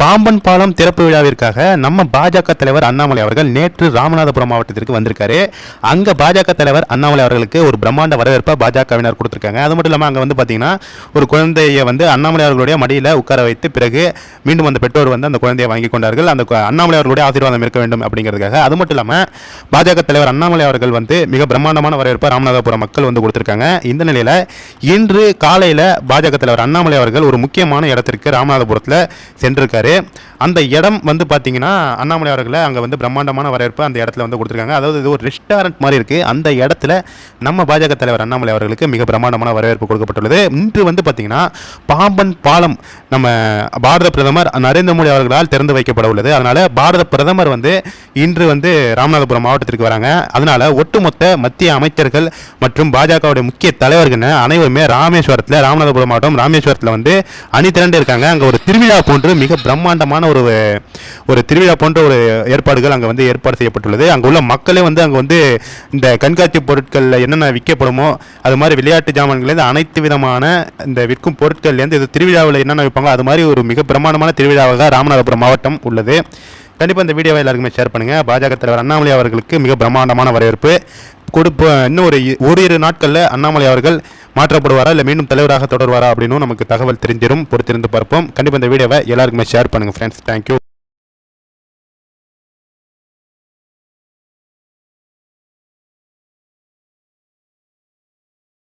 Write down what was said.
பாம்பன் பாலம் திறப்பு விழாவிற்காக நம்ம பாஜக தலைவர் அண்ணாமலை அவர்கள் நேற்று ராமநாதபுரம் மாவட்டத்திற்கு வந்திருக்காரு. அங்க பாஜக தலைவர் அண்ணாமலை அவர்களுக்கு ஒரு பிரம்மாண்ட வரவேற்பை பாஜகவினர் கொடுத்திருக்காங்க. அது மட்டும் இல்லாமல் அங்க வந்து பாத்தீங்கன்னா ஒரு குழந்தையை வந்து அண்ணாமலை அவர்களுடைய மடியில உட்கார வைத்து பிறகு மீண்டும் அந்த பெற்றோர் வந்து அந்த குழந்தையை வாங்கி கொண்டார்கள். அந்த அண்ணாமலை அவர்களுடைய ஆசீர்வாதம் இருக்க வேண்டும் அப்படிங்கிறதுக்காக. அது மட்டும் இல்லாமல் பாஜக தலைவர் அண்ணாமலை அவர்கள் வந்து மிக பிரம்மாண்டமான வரவேற்பை ராமநாதபுரம் மக்கள் வந்து கொடுத்திருக்காங்க. இந்த நிலையில இன்று காலையில பாஜக தலைவர் அண்ணாமலை அவர்கள் ஒரு முக்கியமான இடத்திற்கு ராமநாதபுரத்தில் சென்றிருக்காரு. அந்த இடம் வந்து பார்த்தீங்கன்னா அண்ணாமலை அவர்களை அங்கே வந்து பிரம்மாண்டமான வரவேற்பு அந்த இடத்துல வந்து கொடுத்துருக்காங்க. அதாவது இது ஒரு ரெஸ்டாரண்ட் மாதிரி இருக்குது அந்த இடத்துல நம்ம பாஜக தலைவர் அண்ணாமலை அவர்களுக்கு மிக பிரம்மாண்டமான வரவேற்பு கொடுக்கப்பட்டுள்ளது. இன்று வந்து பார்த்தீங்கன்னா பாம்பன் பாலம் நம்ம பாரத பிரதமர் நரேந்திர மோடி அவர்களால் திறந்து வைக்கப்பட உள்ளது. அதனால் பாரத பிரதமர் வந்து இன்று வந்து ராமநாதபுரம் மாவட்டத்திற்கு வராங்க. அதனால் ஒட்டுமொத்த மத்திய அமைச்சர்கள் மற்றும் பாஜகவுடைய முக்கிய தலைவர்கள் அனைவருமே ராமேஸ்வரத்தில் ராமநாதபுரம் மாவட்டம் ராமேஸ்வரத்தில் வந்து அணி திரண்டு இருக்காங்க அங்கே ஒரு திருவிழா போன்று மிக பிரம்மாண்டமான ஒரு ஒரு திருவிழா போன்ற ஒரு ஏற்பாடுகள் அங்கே வந்து ஏற்பாடு செய்யப்பட்டுள்ளது. அங்கே உள்ள மக்களே வந்து அங்கே வந்து இந்த கண்காட்சி பொருட்களில் என்னென்ன விற்கப்படுமோ அது மாதிரி விளையாட்டு ஜாமான்கள்லேருந்து அனைத்து விதமான இந்த விற்கும் பொருட்கள்லேருந்து இது திருவிழாவில் என்னென்ன விற்பாங்க அது மாதிரி ஒரு மிக பிரமாண்டமான திருவிழாவாக ராமநாதபுரம் மாவட்டம் உள்ளது. கண்டிப்பாக இந்த வீடியோவை எல்லாருக்குமே ஷேர் பண்ணுங்கள் பாஜக தலைவர் அண்ணாமலை அவர்களுக்கு மிக பிரம்மாண்டமான வரவேற்பு. கொடுப்ப இன்னும் ஒரு ஒரு ஓரிரு நாட்களில் அண்ணாமலை அவர்கள் மாற்றப்படுவாரா இல்லை மீண்டும் தலைவராக தொடர்வாரா அப்படின்னு நமக்கு தகவல் தெரிஞ்சிடும் பொறுத்திருந்து பார்ப்போம். கண்டிப்பாக இந்த வீடியோவை எல்லாருக்குமே ஷேர் பண்ணுங்கள் ஃப்ரெண்ட்ஸ் தேங்க்யூ